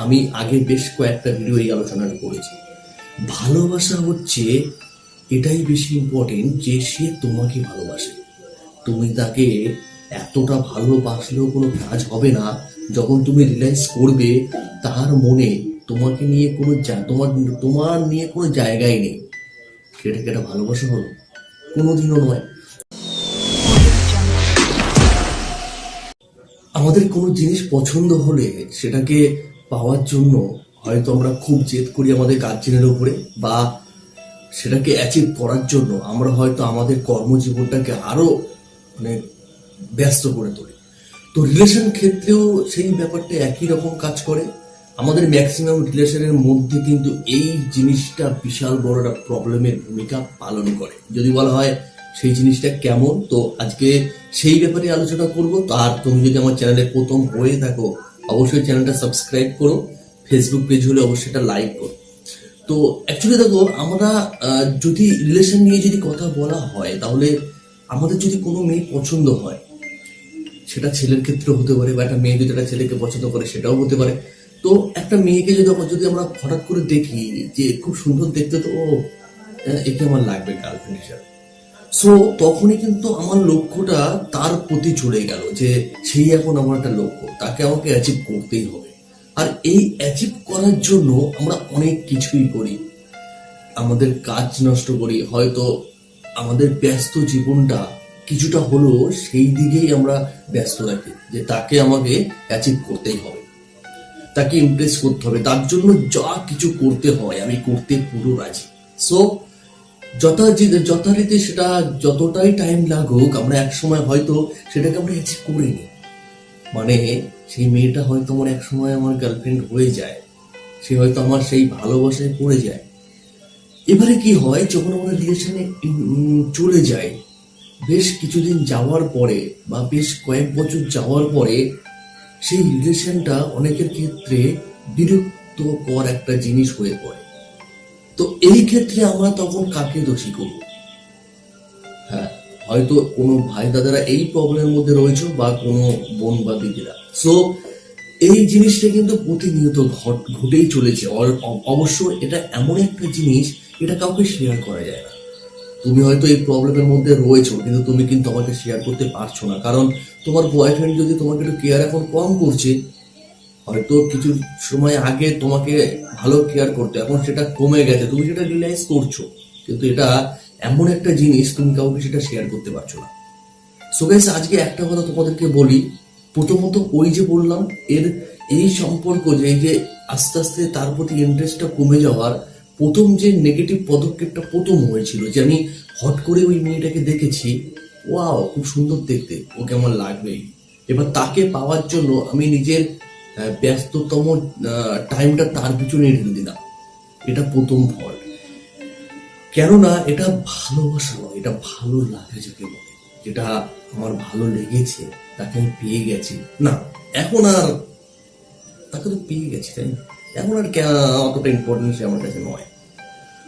আমি আগে বেশ কয়েকটা ভিডিও এই আলোচনাটা করেছি। ভালোবাসা হচ্ছে এটাই বেশি ইম্পর্টেন্ট যে সে তোমাকে ভালোবাসে। তুমি তাকে এতটা ভালোবাসলেও কোনো কাজ হবে না। যখন তুমি রিয়েলাইজ করবে, তার মনে তোমাকে নিয়ে কোনো তোমার তোমার নিয়ে কোনো জায়গাই নেই। সেটাকে একটা ভালোবাসা হলো। কোনোদিনও নয়। আমাদের কোনো জিনিস পছন্দ হলে সেটাকে পাওয়ার জন্য হয়তো আমরা খুব জেদ করি আমাদের গার্জেনের উপরে বা সেটাকে অ্যাচিভ করার জন্য আমরা হয়তো আমাদের কর্মজীবনটাকে আরও মানে ব্যস্ত করে তুলি। তো রিলেশন ক্ষেত্রেও সেই ব্যাপারটা একই রকম কাজ করে। আমাদের ম্যাক্সিমাম রিলেশনের মধ্যে কিন্তু এই জিনিসটা বিশাল বড় একটা প্রবলেমের ভূমিকা পালন করে। যদি বলা হয় সেই জিনিসটা কেমন, তো আজকে সেই ব্যাপারে আলোচনা করব। তো আর তুমি যদি আমার চ্যানেলে প্রথম হয়ে থাকো অবশ্যই চ্যানেলটা সাবস্ক্রাইব করো। ফেসবুক পেজ হলে অবশ্যই এটা লাইক করো। তো অ্যাকচুয়ালি দেখো, আমরা যদি রিলেশন নিয়ে যদি কথা বলা হয়, তাহলে আমাদের যদি কোনো মেয়ে পছন্দ হয়, সেটা ছেলের ক্ষেত্রে হতে পারে বা একটা মেয়ে যদি একটা ছেলেকে পছন্দ করে, সেটাও হতে পারে। তো একটা মেয়েকে যদি যদি আমরা হঠাৎ করে দেখি যে খুব সুন্দর দেখতে, তো ও একে আমার লাগবে গার্লফ্রেন্ড হিসাবে। সো তখনই কিন্তু আমার লক্ষ্যটা তার প্রতি চলে গেল যে সেই এখন আমার একটা লক্ষ্য, তাকে আমাকে অ্যাচিভ করতেই হবে। আর এই অ্যাচিভ করার জন্য আমরা অনেক কিছুই করি। আমাদের কাজ নষ্ট করি, হয়তো আমাদের ব্যস্ত জীবনটা কিছুটা হলেও সেই দিকেই আমরা ব্যস্ত রাখি যে তাকে আমাকে অ্যাচিভ করতেই হবে। তাকে ইমপ্রেস করতে হবে, তার জন্য যা কিছু করতে হয়, আমি করতে পুরো রাজি। সো যথা যথারীতি সেটা যতটাই টাইম লাগুক, আমরা এক সময় হয়তো সেটাকে আমরা অ্যাচিভ করিনি। মানে সেই মেয়েটা হয়তো আমার এক সময় আমার গার্লফ্রেন্ড হয়ে যায়। সে হয়তো আমার সেই ভালোবাসায় পড়ে যায়। এবারে কি হয়, যখন আমরা রিলেশনে চলে যাই, বেশ কিছুদিন যাওয়ার পরে বা বেশ কয়েক বছর যাওয়ার পরে সেই রিলেশনটা অনেকের ক্ষেত্রে বিরক্তকর একটা জিনিস হয়ে পড়ে। তো এই ক্ষেত্রে আমরা তখন কাকে দোষী করব? হ্যাঁ হয়তো কোনো ভাই দাদারা এই প্রবলেমের মধ্যে রয়েছে বা কোনো বোন বা দিদিরা। সো এই জিনিসটা কিন্তু প্রতিনিয়ত ঘট- ঘটেই চলেছে। অবশ্য এটা এমন একটা জিনিস, এটা কাউকে শেয়ার করা যায় না। তুমি হয়তো এই প্রবলেমের মধ্যে রয়েছো, কিন্তু তুমি কিন্তু আমাকে শেয়ার করতে পারছ না। কারণ তোমার বয়ফ্রেন্ড যদি তোমাকে একটু কেয়ার এখন কম করছে হয়তো কিছু সময় আগে তোমাকে ভালো কেয়ার করতে, এখন সেটা কমে গেছে, তুমি সেটা রিয়েলাইজ করছ। কিন্তু এটা এমন একটা জিনিস, তুমি কাউকে সেটা শেয়ার করতে পারছ না। সো গাইস আজকে একটা কথা তোমাদেরকে বলি। প্রথমত ওই যে বললাম, এর এই সম্পর্ক যে যে আস্তে আস্তে তার প্রতি ইন্টারেস্টটা কমে যাওয়ার প্রথম যে নেগেটিভ পদক্ষেপটা প্রথম হয়েছিল, যে আমি হট করে ওই মেয়েটাকে দেখেছি, ওয়াও, খুব সুন্দর দেখতে ওকে আমার লাগবেই এবার তাকে পাওয়ার জন্য আমি নিজের ব্যস্ততম টাইমটা তার পিছনে ঢেলে দিলাম। এটা প্রথম ফল। কেননা এটা ভালোবাসা নয়, এটা ভালো লাগে যাকে বলে। যেটা আমার ভালো লেগেছে, তাকে আমি পেয়ে গেছি। না, এখন আর তাকে তো পেয়ে গেছি, তাই? এখন আর অতটা ইম্পর্টেন্স আমার কাছে নয়।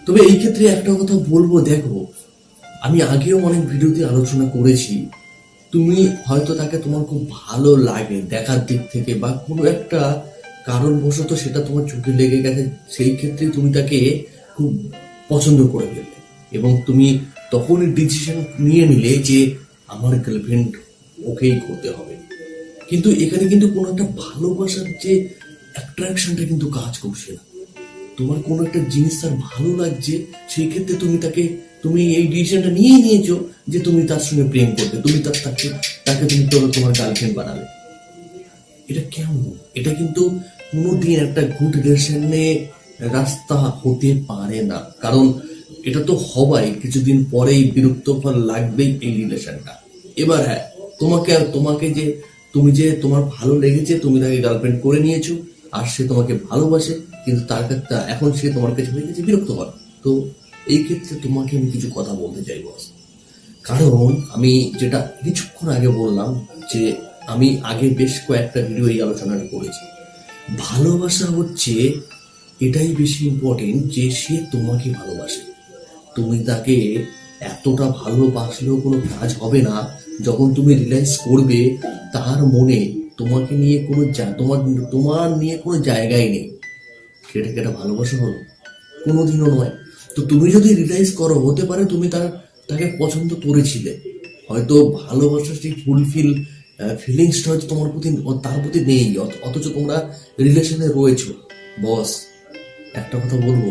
তবে এই ক্ষেত্রে একটা কথা বলব দেখো আমি আগেও অনেক ভিডিওতে আলোচনা করেছি। তুমি হয়তো তাকে তোমার খুব ভালো লাগে দেখার দিক থেকে বা কোনো একটা কারণবশত সেটা তোমার চোখে লেগে গেছে, সেই ক্ষেত্রে তুমি তাকে খুব পছন্দ করে ফেললে। এবং তুমি তখনই ডিসিশন নিয়ে নিলে যে আমার গার্লফ্রেন্ড ওকেই করতে হবে। কিন্তু এখানে কিন্তু কোনো একটা ভালোবাসার যে অ্যাট্রাকশনটা কিন্তু কাজ করছে না। তোমার কোনো একটা জিনিস তার ভালো লাগছে, সেই ক্ষেত্রে তুমি তাকে, তুমি এই ডিসিশনটা নিয়ে নিয়েছো যে তুমি তার সঙ্গে প্রেম করবে, তুমি তার, তাকে তাকে তুমি তোমার গার্লফ্রেন্ড বানাবে এটা কেমন? এটা কিন্তু কোনোদিন একটা গুড রিলেশনে রাস্তা হতে পারে না। কারণ এটা তো হবাই, কিছুদিন পরেই বিরক্তকর লাগবেই এই রিলেশনটা এবার হ্যাঁ তোমাকে আর তোমাকে যে, তুমি যে তোমার ভালো লেগেছে, তুমি তাকে গার্লফ্রেন্ড করে নিয়েছো, আর সে তোমাকে ভালোবাসে কিন্তু তার ক্ষেত্রে এখন সে তোমার কাছে হয়ে গেছে বিরক্ত হয় তো এই ক্ষেত্রে তোমাকে আমি কিছু কথা বলতে চাই বস কারণ আমি যেটা কিছুক্ষণ আগে বললাম যে আমি আগে বেশ কয়েকটা ভিডিও এই আলোচনাটা করেছি। ভালোবাসা হচ্ছে এটাই বেশি ইম্পর্টেন্ট যে সে তোমাকে ভালোবাসে। তুমি তাকে এতটা ভালোবাসলেও কোনো কাজ হবে না। যখন তুমি রিয়েলাইজ করবে, তার মনে তোমাকে নিয়ে কোনো তোমার তোমার নিয়ে কোনো জায়গাই নেই। সেটা কি একটা ভালোবাসা হলো কোনোদিনও নয়। তো তুমি যদি রিলাইজ করো, হতে পারে তুমি তার, তাকে পছন্দ করেছিলে। হয়তো ভালোবাসার সেই ফুলফিল ফিলিংসটা হয়তো তোমার প্রতি তার প্রতি নেই। অথচ তোমরা রিলেশনে রয়েছো। বস, একটা কথা বলব।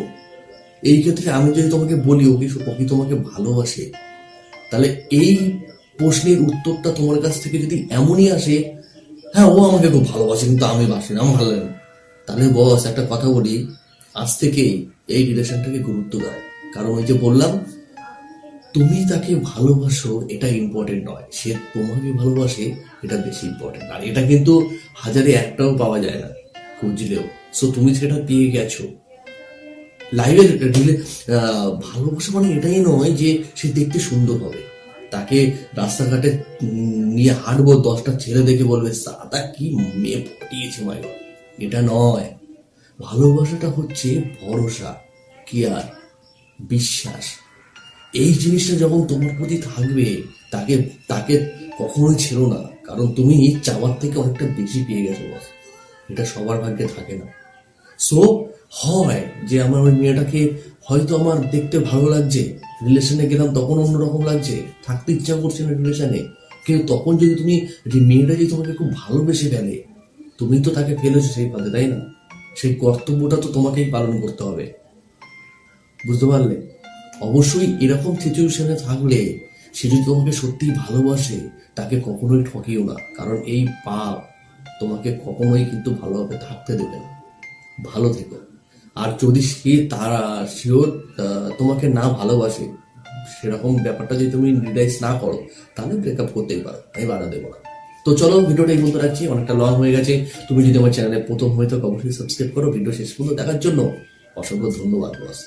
এই ক্ষেত্রে আমি যদি তোমাকে বলি, ও কি ও তোমাকে ভালোবাসে, তাহলে এই প্রশ্নের উত্তরটা তোমার কাছ থেকে যদি এমনই আসে হ্যাঁ ও আমাকে খুব ভালোবাসে, কিন্তু আমি বাসি না, আমার ভালো লাগে। তাহলে বস, একটা কথা বলি। আজ থেকেই এই রিলেশনটাকে গুরুত্ব দাও। কারণ ওই যে বললাম, তুমি তাকে ভালোবাসো, এটা ইম্পর্টেন্ট নয়। সে তোমাকে ভালোবাসে, এটা বেশি ইম্পর্টেন্ট আর এটা কিন্তু হাজারে একটাও পাওয়া যায় না, খুঁজলেও। সো তুমি সেটা পেয়ে গেছো। লাইভে রিলে ভালোবাসা মানে এটাই নয় যে সে দেখতে সুন্দর হবে। তাকে রাস্তাঘাটে নিয়ে হাঁটবো, দশটা ছেলে দেখে বলবে, সাদা কি মেয়ে পটিয়েছে মাই এটা নয়। ভালোবাসাটা হচ্ছে ভরসা, কেয়ার, বিশ্বাস। এই জিনিসটা যখন তোমার প্রতি থাকবে, তাকে তাকে কখনোই ছিল না। কারণ তুমি চাওয়ার থেকে অনেকটা বেশি পেয়ে গেছো, বস। এটা সবার ভাগ্যে থাকে না। সো হয় যে আমার ওই মেয়েটাকে হয়তো আমার দেখতে ভালো লাগছে রিলেশনে গেলাম তখন অন্যরকম লাগছে, থাকতে ইচ্ছা করছে না রিলেশনে কিন্তু তখন যদি তুমি মেয়েটা যদি তোমাকে খুব ভালোবেসে গেলে তুমি তো তাকে ফেলেছো সেই পথে তাই না? সেই কর্তব্যটা তো তোমাকেই পালন করতে হবে। বুঝতে পারলে? অবশ্যই এরকম সিচুয়েশনে থাকলে সে যদি তোমাকে সত্যিই ভালোবাসে, তাকে কখনোই ঠকিও না। কারণ এই পাপ তোমাকে কখনোই কিন্তু ভালোভাবে থাকতে দেবে না। ভালো থেকো। আর যদি সে তারা, সেও তোমাকে না ভালোবাসে, সেরকম ব্যাপারটা যদি তুমি রিলাইজ না করো, তাহলে ব্রেকআপ করতেই পারো। আমি বাধা দেবো না। তো চলো, ভিডিওটা এই পর্যন্ত রাখছি, অনেকটা লং হয়ে গেছে। তুমি যদি আমার চ্যানেলে প্রথম হয়ে থাকো, অবশ্যই সাবস্ক্রাইব করো। ভিডিও শেষ পর্যন্ত দেখার জন্য অসংখ্য ধন্যবাদ বস।